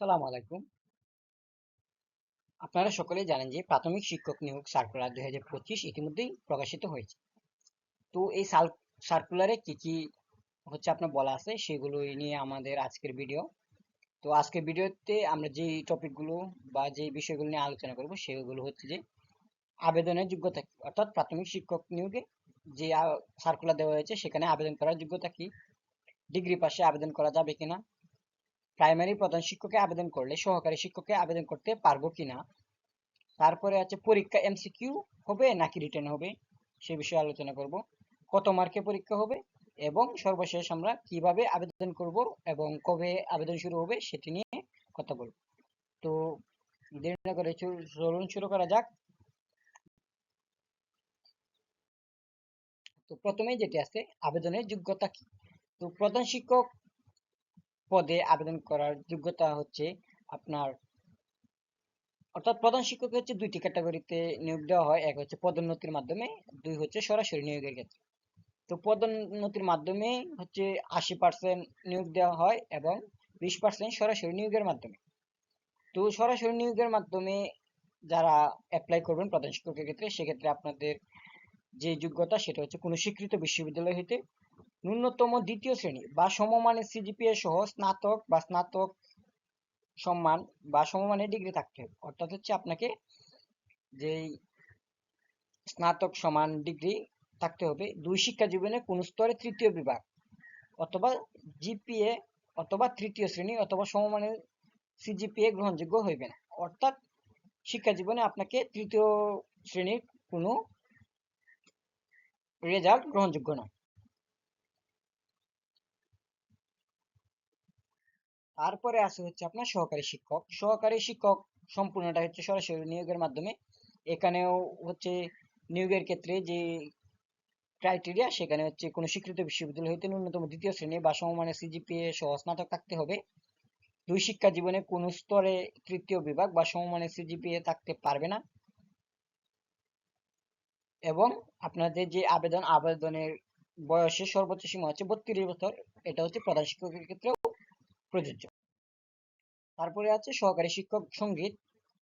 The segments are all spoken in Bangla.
সালাম আলাইকুম। আপনারা সকলেই জানেন যে প্রাথমিক শিক্ষক নিয়োগ সার্কুলার দুই হাজার পঁচিশ ইতিমধ্যেই প্রকাশিত হয়েছে। তো এই সার্কুলারে কি কি হচ্ছে আপনার বলা আছে সেগুলো নিয়ে আমাদের আজকের ভিডিও তো আজকের ভিডিওতে আমরা যে টপিকগুলো বা যে বিষয়গুলো নিয়ে আলোচনা করব সেগুলো হচ্ছে যে আবেদনের যোগ্যতা কি? অর্থাৎ প্রাথমিক শিক্ষক নিয়োগে যে সার্কুলার দেওয়া হয়েছে সেখানে আবেদন করার যোগ্যতা কি? ডিগ্রি পাশে আবেদন করা যাবে কিনা? প্রাইমারি প্রধান শিক্ষকে আবেদন করলে সহকারী শিক্ষকে আবেদন করতে পারব কিনা? তারপরে আছে পরীক্ষা এমসিকিউ হবে নাকি রিটার্ন হবে? সে বিষয়ে আলোচনা করব। কত মার্কে পরীক্ষা হবে? এবং সর্বশেষ আমরা কীভাবে আবেদন করব এবং কবে আবেদন শুরু হবে সেটি নিয়ে কথা বলব। তো দেরি না করে চলুন শুরু করা যাক। তো প্রথমেই যেটি আছে, আবেদনের যোগ্যতা কি? তো প্রধান শিক্ষক পদে আবেদন করার যোগ্যতা হচ্ছে আপনার, অর্থাৎ প্রধান শিক্ষক হচ্ছে দুইটি ক্যাটাগরিতে নিয়োগ দেওয়া হয়। এক হচ্ছে পদোন্নতির মাধ্যমে, দুই হচ্ছে সরাসরি নিয়োগের ক্ষেত্রে। তো পদোন্নতির মাধ্যমে হচ্ছে আশি পার্সেন্ট নিয়োগ দেওয়া হয় এবং বিশ পার্সেন্ট সরাসরি নিয়োগের মাধ্যমে। তো সরাসরি নিয়োগের মাধ্যমে যারা অ্যাপ্লাই করবেন প্রধান শিক্ষকের ক্ষেত্রে, সেক্ষেত্রে আপনাদের যে যোগ্যতা, সেটা হচ্ছে কোনো স্বীকৃত বিশ্ববিদ্যালয় হইতে ন্যূনতম দ্বিতীয় শ্রেণি বা সমমানের সিজিপিএ সহ স্নাতক বা স্নাতক সম্মান বা সমমানের ডিগ্রি থাকতে হবে। অর্থাৎ হচ্ছে আপনাকে যে স্নাতক সমান ডিগ্রি থাকতে হবে, দুই শিক্ষা জীবনে কোন স্তরে তৃতীয় বিভাগ অথবা জিপিএ অথবা তৃতীয় শ্রেণি অথবা সমমানের সিজিপিএ গ্রহণযোগ্য হইবে না। অর্থাৎ শিক্ষা জীবনে আপনাকে তৃতীয় শ্রেণির কোনো রেজাল্ট গ্রহণযোগ্য নয়। তারপরে আছে হচ্ছে আপনার সহকারী শিক্ষক। সহকারী শিক্ষক সম্পূর্ণটা হচ্ছে সরাসরি নিয়োগের মাধ্যমে। এখানেও হচ্ছে নিয়োগের ক্ষেত্রে যে ক্রাইটেরিয়া সেখানে হচ্ছে কোনো স্বীকৃত বিশ্ববিদ্যালয় হইতে ন্যূনতম দ্বিতীয় শ্রেণি বা সমমানের সিজিপিএ সহ স্নাতক থাকতে হবে। দুই শিক্ষা জীবনে কোন স্তরে তৃতীয় বিভাগ বা সমমানের সিজিপিএ থাকতে পারবে না। এবং আপনাদের যে আবেদন, আবেদনের বয়সের সর্বোচ্চ সীমা হচ্ছে বত্রিশ বছর। এটা হচ্ছে প্রধান শিক্ষকের ক্ষেত্রেও প্রযোজ্য। তারপরে আছে সহকারী শিক্ষক সংগীত।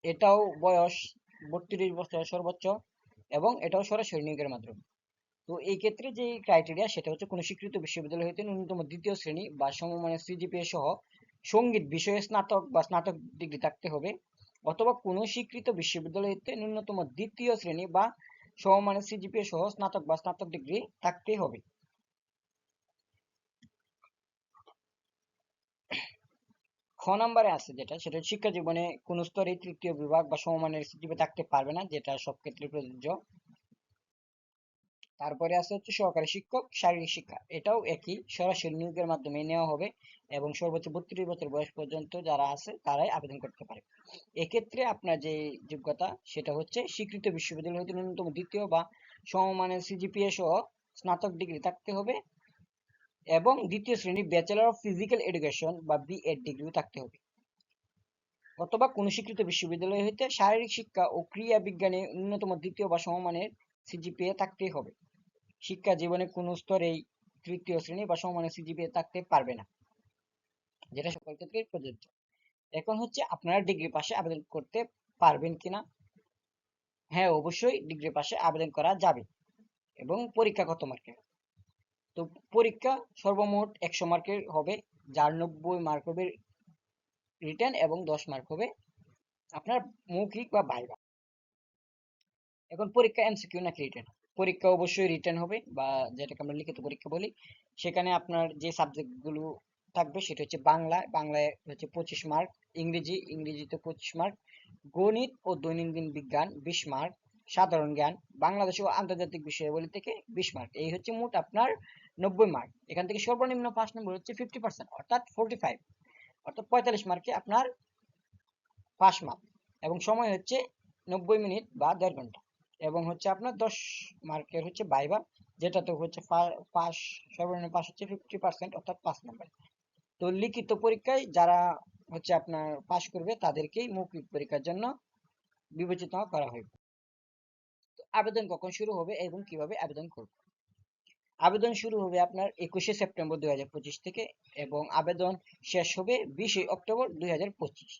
এটাও বয়স বত্রিশ বছর সর্বোচ্চ এবং এটাও সরাসরি নিয়োগের মাধ্যমে। তো এই ক্ষেত্রে যে ক্রাইটেরিয়া সেটা হচ্ছে কোনো স্বীকৃত বিশ্ববিদ্যালয় হইতে ন্যূনতম দ্বিতীয় শ্রেণি বা সমমানের সিজিপিএ সহ সংগীত বিষয়ে স্নাতক বা স্নাতক ডিগ্রি থাকতে হবে অথবা কোনো স্বীকৃত বিশ্ববিদ্যালয় হইতে ন্যূনতম দ্বিতীয় শ্রেণি বা সমমানের সিজিপিএ সহ স্নাতক বা স্নাতক ডিগ্রি থাকতে হবে। খ নম্বরে আছে যেটা, সেটা শিক্ষা জীবনে কোন স্তরে তৃতীয় বিভাগ বা সমমানের সিজিপি থাকতে পারবে না, যেটা সব ক্ষেত্রে প্রযোজ্য। তারপরে আছে হচ্ছে সহকারী শিক্ষক, শারীরিক শিক্ষা। এটাও একই, সরাসরি নিয়োগের মাধ্যমে নেওয়া হবে এবং সর্বোচ্চ বত্রিশ বছর বয়স পর্যন্ত যারা আছে তারাই আবেদন করতে পারে। এক্ষেত্রে আপনার যে যোগ্যতা, সেটা হচ্ছে স্বীকৃত বিশ্ববিদ্যালয় হতে ন্যূনতম দ্বিতীয় বা সমমানের সিজিপিএ সহ স্নাতক ডিগ্রি থাকতে হবে। এবং দ্বিতীয় শ্রেণি ব্যাচেলর অফ ফিজিক্যাল এডুকেশন বা বিএড ডিগ্রি থাকতে হবে। অথবা কোন স্বীকৃত বিশ্ববিদ্যালয় হইতে শারীরিক শিক্ষা ও ক্রিয়া বিজ্ঞানে ন্যূনতম দ্বিতীয় বা সমমানের সিজিপিএ থাকতে হবে। শিক্ষা জীবনে কোন স্তরেই তৃতীয় শ্রেণি বা সমমানের সিজিপিএ থাকতে পারবে না, যেটা সকল ক্ষেত্রে প্রযোজ্য। এখন হচ্ছে আপনারা ডিগ্রি পাশে আবেদন করতে পারবেন কিনা? হ্যাঁ অবশ্যই ডিগ্রি পাশে আবেদন করা যাবে এবং পরীক্ষা কত মার্কের? তো পরীক্ষা সর্বমোট একশো মার্কের হবে, যার নব্বই মার্ক হবে রিটার্ন এবং দশ মার্ক হবে আপনার মৌখিক বা ভাইবা এখন পরীক্ষা এমসিকিউ নাকি রিটার্ন পরীক্ষা অবশ্যই রিটার্ন হবে বা যেটাকে আমরা লিখিত পরীক্ষা বলি। সেখানে আপনার যে সাবজেক্টগুলো থাকবে সেটা হচ্ছে বাংলা, বাংলায় হচ্ছে পঁচিশ মার্ক, ইংরেজি, ইংরেজিতে পঁচিশ মার্ক, গণিত ও দৈনন্দিন বিজ্ঞান বিশ মার্ক, সাধারণ জ্ঞান, বাংলাদেশ ও আন্তর্জাতিক বিষয়াবলী থেকে বিশ মার্ক। এই হচ্ছে মোট আপনার নব্বই মার্ক এখান থেকে সর্বনিম্ন পাঁচ নম্বর হচ্ছে ফিফটি পার্সেন্ট অর্থাৎ ফোরটি ফাইভ অর্থাৎ পঁয়তাল্লিশ মার্কে আপনার পাঁচ মার্ক এবং সময় হচ্ছে নব্বই মিনিট বা দেড় ঘণ্টা। এবং হচ্ছে আপনার দশ মার্কের হচ্ছে বাইবা যেটাতে হচ্ছে পাস সর্বনিম্ন পাস হচ্ছে ফিফটি পার্সেন্ট অর্থাৎ পাঁচ নম্বর তো লিখিত পরীক্ষায় যারা হচ্ছে আপনার পাস করবে, তাদেরকেই মৌখিক পরীক্ষার জন্য বিবেচিত করা হইবে আবেদন কখন শুরু হবে এবং কীভাবে আবেদন করব? আবেদন শুরু হবে আপনার একুশে সেপ্টেম্বর দুই হাজার পঁচিশ থেকে এবং আবেদন শেষ হবে বিশে অক্টোবর দুই হাজার পঁচিশ।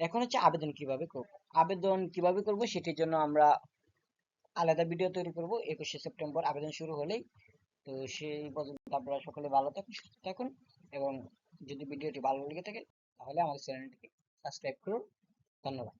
এখন হচ্ছে আবেদন কীভাবে করব? আবেদন কীভাবে করব সেটির জন্য আমরা আলাদা ভিডিও তৈরি করব। একুশে সেপ্টেম্বর আবেদন শুরু হলেই তো সেই পর্যন্ত আপনারা সকলে ভালো থাকুন, সুস্থ থাকুন এবং যদি ভিডিওটি ভালো লেগে থাকে তাহলে আমাদের চ্যানেলটিকে সাবস্ক্রাইব করুন। ধন্যবাদ।